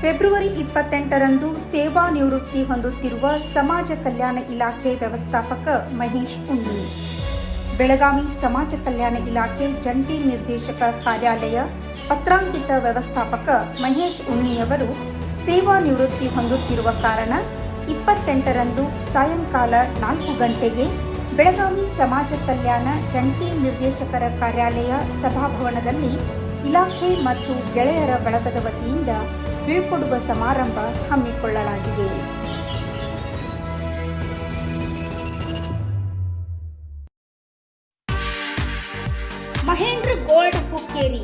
February ಇಪ್ಪತ್ತೆಂಟರಂದು ಸೇವಾ ನಿವೃತ್ತಿ ಹೊಂದುತ್ತಿರುವ ಸಮಾಜ ಕಲ್ಯಾಣ ಇಲಾಖೆ ವ್ಯವಸ್ಥಾಪಕ ಮಹೇಶ್ ಉಣ್ಣಿ. ಬೆಳಗಾವಿ ಸಮಾಜ ಕಲ್ಯಾಣ ಇಲಾಖೆ ಜಂಟಿ ನಿರ್ದೇಶಕ ಕಾರ್ಯಾಲಯ ಪತ್ರಾಂಕಿತ ವ್ಯವಸ್ಥಾಪಕ ಮಹೇಶ್ ಉಣ್ಣಿಯವರು ಸೇವಾ ನಿವೃತ್ತಿ ಹೊಂದುತ್ತಿರುವ ಕಾರಣ ಇಪ್ಪತ್ತೆಂಟರಂದು ಸಾಯಂಕಾಲ ನಾಲ್ಕು ಗಂಟೆಗೆ ಬೆಳಗಾವಿ ಸಮಾಜ ಕಲ್ಯಾಣ ಜಂಟಿ ನಿರ್ದೇಶಕರ ಕಾರ್ಯಾಲಯ ಸಭಾಭವನದಲ್ಲಿ ಇಲಾಖೆ ಮತ್ತು ಗೆಳೆಯರ ಬಳಗದ ವತಿಯಿಂದ ಬೀಳ್ಕೊಡುವ ಸಮಾರಂಭ ಹಮ್ಮಿಕೊಳ್ಳಲಾಗಿದೆ. ಮಹೇಂದ್ರ ಗೋಲ್ಡ್ ಹುಕ್ಕೇರಿ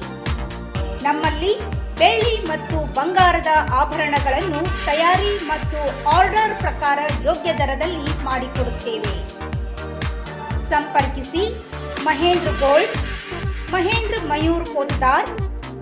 ನಮ್ಮಲ್ಲಿ ಬೆಳ್ಳಿ ಮತ್ತು ಬಂಗಾರದ ಆಭರಣಗಳನ್ನು ತಯಾರಿ ಮತ್ತು ಆರ್ಡರ್ ಪ್ರಕಾರ ಯೋಗ್ಯ ದರದಲ್ಲಿ ಮಾಡಿಕೊಡುತ್ತೇವೆ. ಸಂಪರ್ಕಿಸಿ ಮಹೇಂದ್ರ ಗೋಲ್ಡ್, ಮಹೇಂದ್ರ ಮಯೂರ್ ಪೋತ್ತಾರ್